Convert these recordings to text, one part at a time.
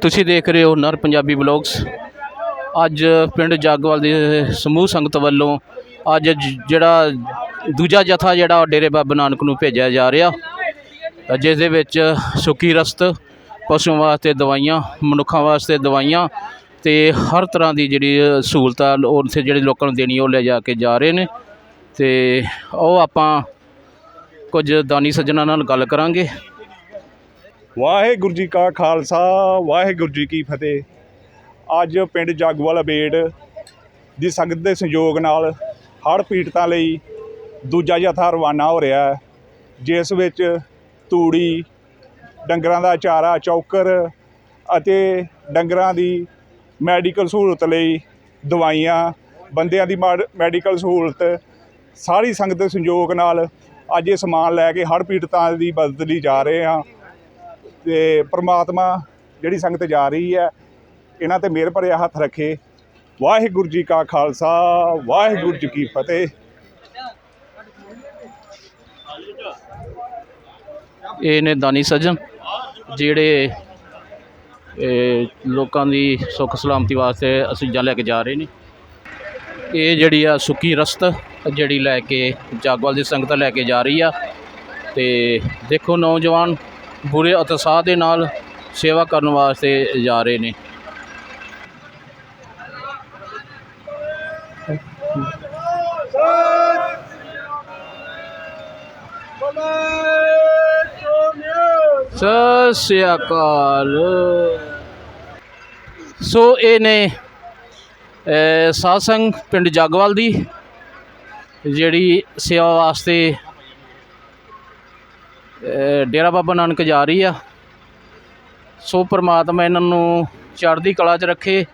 ਤੁਸੀਂ ਦੇਖ ਰਹੇ ਹੋ ਨਰ ਪੰਜਾਬੀ ਬਲੌਗਸ। ਅੱਜ ਪਿੰਡ ਜਾਗਵਾਲ ਦੇ ਸਮੂਹ ਸੰਗਤ ਵੱਲੋਂ ਅੱਜ ਜਿਹੜਾ ਦੂਜਾ ਜਥਾ ਜਿਹੜਾ ਡੇਰੇ ਬਾਬਾ ਨਾਨਕ ਨੂੰ ਭੇਜਿਆ ਜਾ ਰਿਹਾ। ਜਿਸ ਦੇ ਵਿੱਚ ਸੁੱਕੀ ਰਸਤ, ਪਸ਼ੂਆਂ ਵਾਸਤੇ ਦਵਾਈਆਂ, ਮਨੁੱਖਾਂ ਵਾਸਤੇ ਦਵਾਈਆਂ ਤੇ ਹਰ ਤਰ੍ਹਾਂ ਦੀ ਜਿਹੜੀ ਸਹੂਲਤਾਂ ਉੱਥੇ ਜਿਹੜੇ ਲੋਕਾਂ ਨੂੰ ਦੇਣੀ ਉਹ ਲੈ ਜਾ ਕੇ ਜਾ ਰਹੇ ਨੇ। ਤੇ ਉਹ ਆਪਾਂ ਕੁਝ ਦਾਨੀ ਸੱਜਣਾ ਨਾਲ ਗੱਲ ਕਰਾਂਗੇ। ਵਾਹਿਗੁਰੂ ਜੀ ਕਾ ਖਾਲਸਾ, ਵਾਹਿਗੁਰੂ ਜੀ ਕੀ ਫਤਿਹ। ਅੱਜ ਪਿੰਡ ਜਾਗਵਾਲ ਅਬੇੜ ਦੀ ਸੰਗਤ ਦੇ ਸੰਯੋਗ ਨਾਲ ਹੜ੍ਹ ਪੀੜਤਾਂ ਲਈ ਦੂਜਾ ਜਥਾ ਰਵਾਨਾ ਹੋ ਰਿਹਾ ਹੈ, ਜਿਸ ਵਿੱਚ ਤੂੜੀ, ਡੰਗਰਾਂ ਦਾ ਚਾਰਾ, ਚੌਕਰ ਅਤੇ ਡੰਗਰਾਂ ਦੀ ਮੈਡੀਕਲ ਸਹੂਲਤ ਲਈ ਦਵਾਈਆਂ, ਬੰਦਿਆਂ ਦੀ ਮਾਡ- ਮੈਡੀਕਲ ਸਹੂਲਤ, ਸਾਰੀ ਸੰਗਤ ਦੇ ਸੰਯੋਗ ਨਾਲ ਅੱਜ ਇਹ ਸਮਾਨ ਲੈ ਕੇ ਹੜ੍ਹ ਪੀੜਤਾਂ ਦੀ ਮਦਦ ਲਈ ਜਾ ਰਹੇ ਹਾਂ। ਤੇ ਪ੍ਰਮਾਤਮਾ ਜਿਹੜੀ ਸੰਗਤ ਜਾ ਰਹੀ ਹੈ, ਇਹਨਾਂ ਤੇ ਮਿਹਰ ਭਰਿਆ ਹੱਥ ਰੱਖੇ। ਵਾਹਿਗੁਰੂ ਜੀ ਕਾ ਖਾਲਸਾ, ਵਾਹਿਗੁਰੂ ਜੀ ਕੀ ਫਤਿਹ। ਇਹ ਨੇ ਦਾਨੀ ਸੱਜਣ, ਜਿਹੜੇ ਲੋਕਾਂ ਦੀ ਸੁੱਖ ਸਲਾਮਤੀ ਵਾਸਤੇ ਅਸੀਜਾਂ ਲੈ ਕੇ ਜਾ ਰਹੇ ਨੇ। ਇਹ ਜਿਹੜੀ ਆ ਸੁੱਕੀ ਰਸਤ, ਜਿਹੜੀ ਲੈ ਕੇ ਜਾਗਵਾਲ ਦੀ ਸੰਗਤ ਲੈ ਕੇ ਜਾ ਰਹੀ ਆ। ਤੇ ਦੇਖੋ ਨੌਜਵਾਨ ਬੁਰੇ ਉਤਸ਼ਾਹ ਦੇ ਨਾਲ ਸੇਵਾ ਕਰਨ ਵਾਸਤੇ ਜਾ ਰਹੇ ਨੇ। ਸਤਿ ਸ਼੍ਰੀ ਅਕਾਲ। ਸੋ ਇਹ ਨੇ ਅ, ਸਾਧ ਸੰਗ ਪਿੰਡ ਜਗਵਾਲ ਦੀ ਜਿਹੜੀ ਸੇਵਾ ਵਾਸਤੇ ਡੇਰਾ ਬਾਬਾ ਨਾਨਕ ਜਾ ਰਹੀ ਆ। ਸੋ ਪ੍ਰਮਾਤਮਾ ਇਹਨਾਂ ਨੂੰ ਚੜ੍ਹਦੀ ਕਲਾ 'ਚ ਰੱਖੇ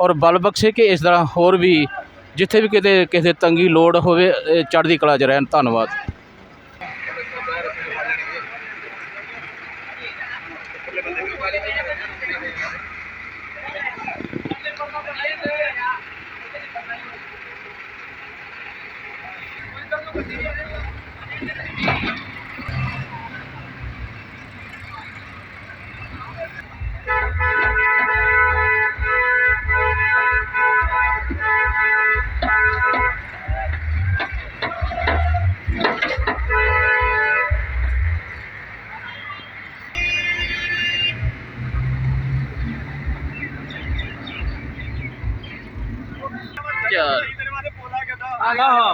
ਔਰ ਬਲ ਬਖਸ਼ੇ ਕਿ ਇਸ ਤਰ੍ਹਾਂ ਹੋਰ ਵੀ ਜਿੱਥੇ ਵੀ ਕਿਤੇ ਕਿਸੇ ਤੰਗੀ ਲੋੜ ਹੋਵੇ ਚੜ੍ਹਦੀ ਕਲਾ 'ਚ ਰਹਿਣ। ਧੰਨਵਾਦ। क्या हाँ हाँ